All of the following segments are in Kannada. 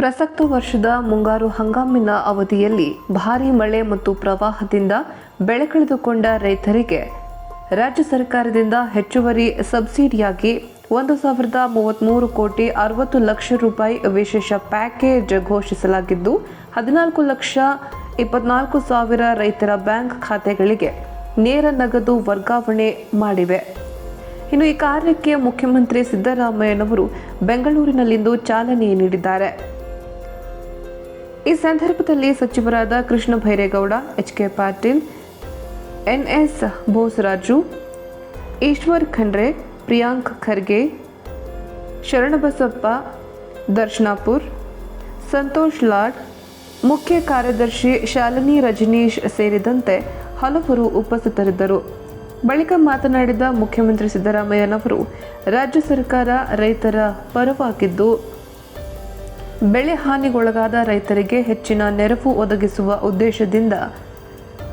ಪ್ರಸಕ್ತ ವರ್ಷದ ಮುಂಗಾರು ಹಂಗಾಮಿನ ಅವಧಿಯಲ್ಲಿ ಭಾರೀ ಮಳೆ ಮತ್ತು ಪ್ರವಾಹದಿಂದ ಬೆಳೆ ಕಳೆದುಕೊಂಡ ರೈತರಿಗೆ ರಾಜ್ಯ ಸರ್ಕಾರದಿಂದ ಹೆಚ್ಚುವರಿ ಸಬ್ಸಿಡಿಯಾಗಿ ಒಂದು ಸಾವಿರದ ಮೂವತ್ತ್ಮೂರು ಕೋಟಿ ಅರವತ್ತು ಲಕ್ಷ ರೂಪಾಯಿ ವಿಶೇಷ ಪ್ಯಾಕೇಜ್ ಘೋಷಿಸಲಾಗಿದ್ದು, ಹದಿನಾಲ್ಕು ಲಕ್ಷ ಇಪ್ಪತ್ನಾಲ್ಕು ಸಾವಿರ ರೈತರ ಬ್ಯಾಂಕ್ ಖಾತೆಗಳಿಗೆ ನೇರ ನಗದು ವರ್ಗಾವಣೆ ಮಾಡಿವೆ. ಇನ್ನು ಈ ಕಾರ್ಯಕ್ಕೆ ಮುಖ್ಯಮಂತ್ರಿ ಸಿದ್ದರಾಮಯ್ಯನವರು ಬೆಂಗಳೂರಿನಲ್ಲಿಂದು ಚಾಲನೆ ನೀಡಿದ್ದಾರೆ. ಈ ಸಂದರ್ಭದಲ್ಲಿ ಸಚಿವರಾದ Krishna Byregowda, H K Patil, N NS Bosaraju, Eshwar Khandre, Priyank Kharge, Sharanabasappa Darshanapur, Santosh Lad, ಮುಖ್ಯ ಕಾರ್ಯದರ್ಶಿ ಶಾಲಿನಿ ರಜನೀಶ್ ಸೇರಿದಂತೆ ಹಲವರು ಉಪಸ್ಥಿತರಿದ್ದರು. ಬಳಿಕ ಮಾತನಾಡಿದ ಮುಖ್ಯಮಂತ್ರಿ ಸಿದ್ದರಾಮಯ್ಯನವರು, ರಾಜ್ಯ ಸರ್ಕಾರ ರೈತರ ಪರವಾಗಿದ್ದು ಬೆಳೆ ಹಾನಿಗೊಳಗಾದ ರೈತರಿಗೆ ಹೆಚ್ಚಿನ ನೆರವು ಒದಗಿಸುವ ಉದ್ದೇಶದಿಂದ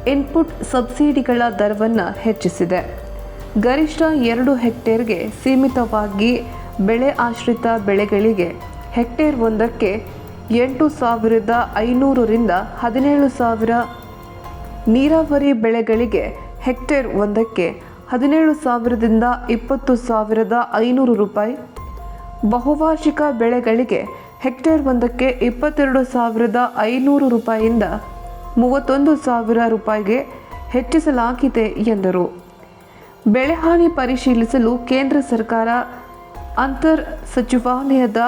ಇನ್ಪುಟ್ ಸಬ್ಸಿಡಿಗಳ ದರವನ್ನು ಹೆಚ್ಚಿಸಿದೆ. ಗರಿಷ್ಠ ಎರಡು ಹೆಕ್ಟೇರ್ಗೆ ಸೀಮಿತವಾಗಿ ಬೆಳೆ ಆಶ್ರಿತ ಬೆಳೆಗಳಿಗೆ ಹೆಕ್ಟೇರ್ ಒಂದಕ್ಕೆ ಎಂಟು ಸಾವಿರದ ಐನೂರರಿಂದ ಹದಿನೇಳು ಸಾವಿರ ನೀರಾವರಿ ಬೆಳೆಗಳಿಗೆ ಹೆಕ್ಟೇರ್ ಒಂದಕ್ಕೆ ಹದಿನೇಳು ಸಾವಿರದಿಂದ ಇಪ್ಪತ್ತು ಸಾವಿರದ ಐನೂರು ರೂಪಾಯಿ ಬಹುವಾರ್ಷಿಕ ಬೆಳೆಗಳಿಗೆ ಹೆಕ್ಟೇರ್ ಒಂದಕ್ಕೆ ಇಪ್ಪತ್ತೆರಡು ಸಾವಿರದ ಐನೂರು ರೂಪಾಯಿಯಿಂದ ಮೂವತ್ತೊಂದು ಸಾವಿರ ರೂಪಾಯಿಗೆ ಹೆಚ್ಚಿಸಲಾಗಿದೆ ಎಂದರು. ಬೆಳೆಹಾನಿ ಪರಿಶೀಲಿಸಲು ಕೇಂದ್ರ ಸರ್ಕಾರ, ಅಂತರ್ ಸಚಿವಾಲಯದ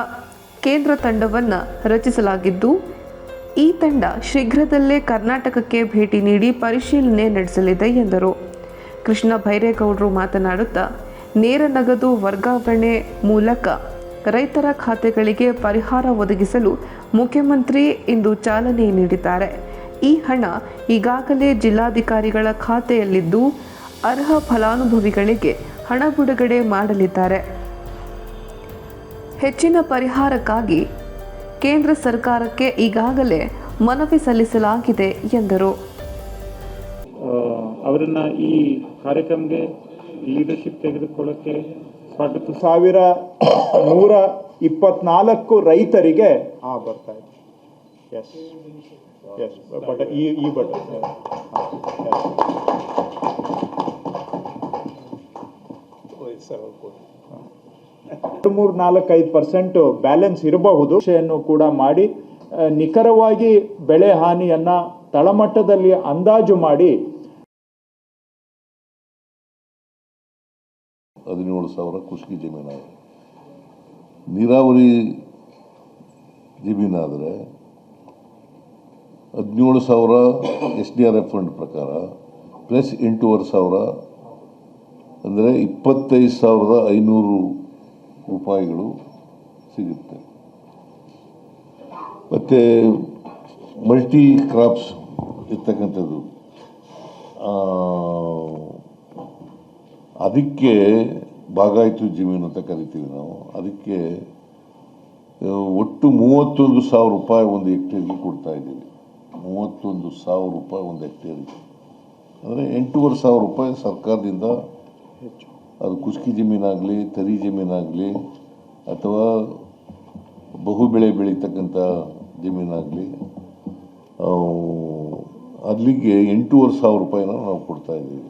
ಕೇಂದ್ರ ತಂಡವನ್ನು ರಚಿಸಲಾಗಿದ್ದು, ಈ ತಂಡ ಶೀಘ್ರದಲ್ಲೇ ಕರ್ನಾಟಕಕ್ಕೆ ಭೇಟಿ ನೀಡಿ ಪರಿಶೀಲನೆ ನಡೆಸಲಿದೆ ಎಂದರು. ಕೃಷ್ಣ ಭೈರೇಗೌಡರು ಮಾತನಾಡುತ್ತಾ, ನೇರ ನಗದು ವರ್ಗಾವಣೆ ಮೂಲಕ ರೈತರ ಖಾತೆಗಳಿಗೆ ಪರಿಹಾರ ಒದಗಿಸಲು ಮುಖ್ಯಮಂತ್ರಿ ಇಂದು ಚಾಲನೆ ನೀಡಿದ್ದಾರೆ. ಈ ಹಣ ಈಗಾಗಲೇ ಜಿಲ್ಲಾಧಿಕಾರಿಗಳ ಖಾತೆಯಲ್ಲಿದ್ದು ಅರ್ಹ ಫಲಾನುಭವಿಗಳಿಗೆ ಹಣ ಬಿಡುಗಡೆ ಮಾಡಲಿದ್ದಾರೆ. ಹೆಚ್ಚಿನ ಪರಿಹಾರಕ್ಕಾಗಿ ಕೇಂದ್ರ ಸರ್ಕಾರಕ್ಕೆ ಈಗಾಗಲೇ ಮನವಿ ಸಲ್ಲಿಸಲಾಗಿದೆ ಎಂದರು. ಅವರನ್ನು ಈ ಕಾರ್ಯಕ್ರಮಕ್ಕೆ ಲೀಡರ್ಶಿಪ್ ತೆಗೆದುಕೊಳ್ಳಕ್ಕೆ ಸಾವಿರ, ನೂರ ಇಪ್ಪತ್ನಾಲ್ಕು ರೈತರಿಗೆ ಆ ಬರ್ತಾ ಇದೆ. ಎಸ್ ಎಸ್ ಬಟ್ ಈ ಈ ಬಟ್ ಮೂರು ನಾಲ್ಕೈದು ಪರ್ಸೆಂಟ್ ಬ್ಯಾಲೆನ್ಸ್ ಇರಬಹುದು. ಕೂಡ ಮಾಡಿ ನಿಖರವಾಗಿ ಬೆಳೆ ಹಾನಿಯನ್ನ ತಳಮಟ್ಟದಲ್ಲಿ ಅಂದಾಜು ಮಾಡಿ ಹದಿನೇಳು ಸಾವಿರ ಕೃಷಿ ಜಮೀನಾಗಿದೆ ನೀರಾವರಿ ಜಮೀನಾದರೆ ಹದಿನೇಳು ಸಾವಿರ S D R F fund ಪ್ರಕಾರ ಪ್ಲಸ್ ಎಂಟೂವರೆ ಸಾವಿರ ಅಂದರೆ ಇಪ್ಪತ್ತೈದು ಸಾವಿರದ ಐನೂರು ರೂಪಾಯಿಗಳು ಸಿಗುತ್ತೆ. ಮತ್ತು ಮಲ್ಟಿ ಕ್ರಾಪ್ಸ್ ಇರ್ತಕ್ಕಂಥದ್ದು. ಅದಕ್ಕೆ ಭಾಗಾಯಿತು ಜಮೀನು ಅಂತ ಕರಿತೀವಿ ನಾವು. ಅದಕ್ಕೆ ಒಟ್ಟು ಮೂವತ್ತೊಂದು ಸಾವಿರ ರೂಪಾಯಿ ಒಂದು ಹೆಕ್ಟೇರ್ಗೆ ಕೊಡ್ತಾ ಇದ್ದೀವಿ. ಮೂವತ್ತೊಂದು ಸಾವಿರ ರೂಪಾಯಿ ಒಂದು ಹೆಕ್ಟೇರ್ಗೆ. ಅಂದರೆ ಎಂಟೂವರೆ ಸಾವಿರ ರೂಪಾಯಿ ಸರ್ಕಾರದಿಂದ ಅದು ಕುಸ್ಕಿ ಜಮೀನಾಗಲಿ ತರಿ ಜಮೀನಾಗಲಿ ಅಥವಾ ಬಹು ಬೆಳೆ ಬೆಳೀತಕ್ಕಂಥ ಜಮೀನಾಗಲಿ ಅಲ್ಲಿಗೆ ಎಂಟೂವರೆ ಸಾವಿರ ರೂಪಾಯಿನ ನಾವು ಕೊಡ್ತಾ ಇದ್ದೀವಿ.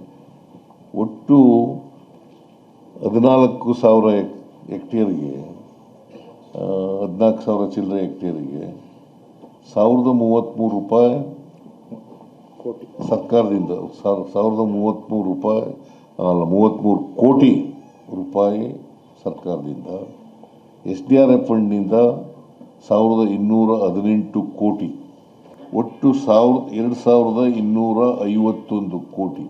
ಒಟ್ಟು ಹದಿನಾಲ್ಕು ಸಾವಿರ ಎಕ್ ಹೆಕ್ಟೇರ್ಗೆ ಹದಿನಾಲ್ಕು ಸಾವಿರ ಚಿಲ್ಲರೆ ಹೆಕ್ಟೇರಿಗೆ ಸಾವಿರದ ಮೂವತ್ತ್ಮೂರು ರೂಪಾಯಿ ಕೋಟಿ. ಸರ್ಕಾರದಿಂದ ಸಾವಿರ ಸಾವಿರದ ಮೂವತ್ತ್ಮೂರು ರೂಪಾಯಿ ಅಲ್ಲ ಮೂವತ್ತ್ಮೂರು ಕೋಟಿ ರೂಪಾಯಿ ಸರ್ಕಾರದಿಂದ ಎಸ್ ಡಿ ಆರ್ ಎಫ್ ಫಂಡ್ನಿಂದ ಸಾವಿರದ ಇನ್ನೂರ ಹದಿನೆಂಟು ಕೋಟಿ ಒಟ್ಟು ಸಾವಿರದ ಎರಡು ಸಾವಿರದ ಇನ್ನೂರ ಐವತ್ತೊಂದು ಕೋಟಿ.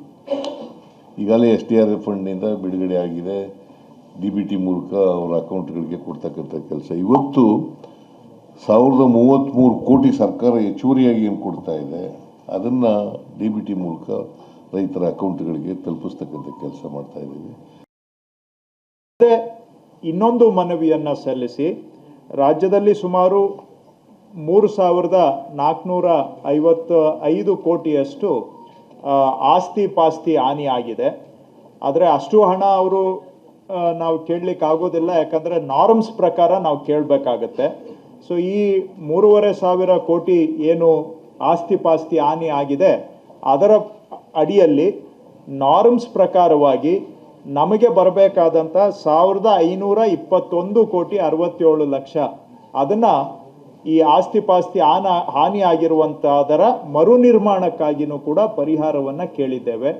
ಈಗಾಗಲೇ ಎಸ್ ಡಿ ಆರ್ ಎಫ್ ಫಂಡ್ನಿಂದ ಬಿಡುಗಡೆ ಆಗಿದೆ. ಡಿ ಬಿ ಟಿ ಮೂಲಕ ಅವರ ಅಕೌಂಟ್ಗಳಿಗೆ ಕೊಡ್ತಕ್ಕಂಥ ಕೆಲಸ. ಇವತ್ತು ಸಾವಿರದ ಮೂವತ್ತ್ಮೂರು ಕೋಟಿ ಸರ್ಕಾರ ಹೆಚ್ಚುವರಿಯಾಗಿ ಏನು ಕೊಡ್ತಾ ಇದೆ, ಅದನ್ನು ಡಿ ಬಿ ಟಿ ಮೂಲಕ ರೈತರ ಅಕೌಂಟ್ಗಳಿಗೆ ತಲುಪಿಸ್ತಕ್ಕಂಥ ಕೆಲಸ ಮಾಡ್ತಾ ಇದ್ದೀವಿ. ಇನ್ನೊಂದು ಮನವಿಯನ್ನು ಸಲ್ಲಿಸಿ, ರಾಜ್ಯದಲ್ಲಿ ಸುಮಾರು ಮೂರು ಸಾವಿರದ ನಾಲ್ಕುನೂರ ಐವತ್ತು ಐದು ಕೋಟಿಯಷ್ಟು ಆಸ್ತಿ ಪಾಸ್ತಿ ಹಾನಿ ಆಗಿದೆ. ಆದರೆ ಅಷ್ಟು ಹಣ ಅವರು ನಾವು ಕೇಳಲಿಕ್ಕೆ ಆಗೋದಿಲ್ಲ. ಯಾಕಂದರೆ ನಾರ್ಮ್ಸ್ ಪ್ರಕಾರ ನಾವು ಕೇಳಬೇಕಾಗತ್ತೆ. ಸೊ ಈ ಮೂರುವರೆ ಸಾವಿರ ಕೋಟಿ ಏನು ಆಸ್ತಿ ಪಾಸ್ತಿ ಹಾನಿ ಆಗಿದೆ, ಅದರ ಅಡಿಯಲ್ಲಿ ನಾರ್ಮ್ಸ್ ಪ್ರಕಾರವಾಗಿ ನಮಗೆ ಬರಬೇಕಾದಂಥ ಸಾವಿರದ ಐನೂರ ಇಪ್ಪತ್ತೊಂದು ಕೋಟಿ ಅರವತ್ತೇಳು ಲಕ್ಷ. ಅದನ್ನು ಈ ಆಸ್ತಿ ಪಾಸ್ತಿ ಹಾನ ಮರು ಕೂಡ ಪರಿಹಾರವನ್ನು ಕೇಳಿದ್ದೇವೆ.